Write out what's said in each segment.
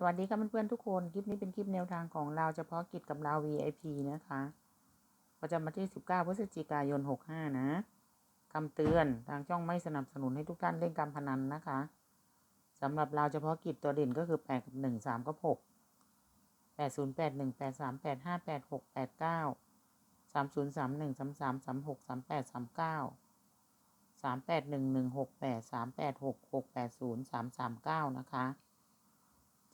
สวัสดีครับเพื่อนๆทุกคน คลิปนี้เป็นคลิปแนวทางของเราเฉพาะกิจกับเรา VIP นะคะประจำวันที่ 19 พฤศจิกายน 65 นะคำเตือนทางช่องไม่สนับสนุนให้ทุกท่านเล่นการพนันนะคะสำหรับเราเฉพาะกิจตัวเด่นก็คือ 8 กับ 1 3 กับ 6 8 0 8 1 8 3 8 5 8 6 8 9 3 0 3 1 3 3 3 6 3 8 3 9 3 8 1 1 6 8 3 8 6 6 8 0 3 3 9 นะคะ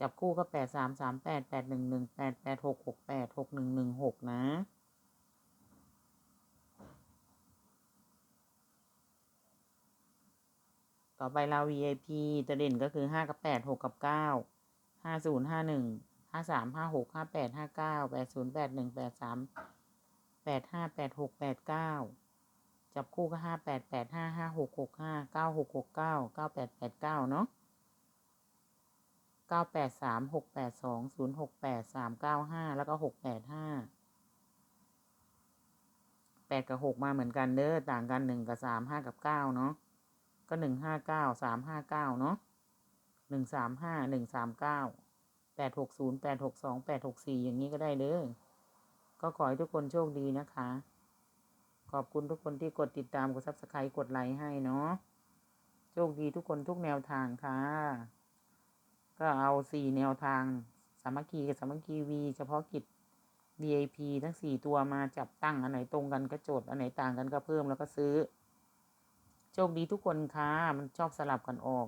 จับคู่ก็แปดสามสามแปดแปดหนึ่งหนึ่งแปดแปดหกหกแปดหกหนึ่งหนึ่งหกนะ ต่อไปเรา VIP ตัวเด่นก็คือห้ากับแปดหกกับเก้าห้าศูนย์ห้าหนึ่งห้าสามห้าหกห้าแปดห้าเก้าแปดศูนย์แปดหนึ่งแปดสามแปดห้าแปดหกแปดเก้าจับคู่ก็ห้าแปดแปดห้าห้าหกหกห้าเก้าหกหกเก้าเก้าแปดแปดเก้าเนาะ ก้าแปดสามหกแปดสองศูนย์หกแปดสามเก้าห้าแล้วก็หกแปดห้าแปดกับหกมาเหมือนกันเด้อต่างกันหนึ่งกับสามห้ากับเก้าเนาะก็หนึ่งห้าเก้าสามห้าเก้าเนาะหนึ่งสามห้าหนึ่งสามเก้าแปดหกศูนย์แปดหกสองแปดหกสี่อย่างนี้ก็ได้เด้อก็ขอให้ทุกคนโชคดีนะคะ ขอบคุณทุกคนที่กดติดตามกดซับสไครต์กดไลค์ให้เนาะโชคดีทุกคนทุกแนวทางค่ะ ก็เอาสี่แนวทาง สามัคคีกับสามัคคีวีเฉพาะกิจ VIP ทั้งสี่ตัวมาจับตั้ง อันไหนตรงกันก็โจทย์อันไหนต่างกันก็เพิ่มแล้วก็ซื้อ โชคดีทุกคนค่ะมันชอบสลับกันออก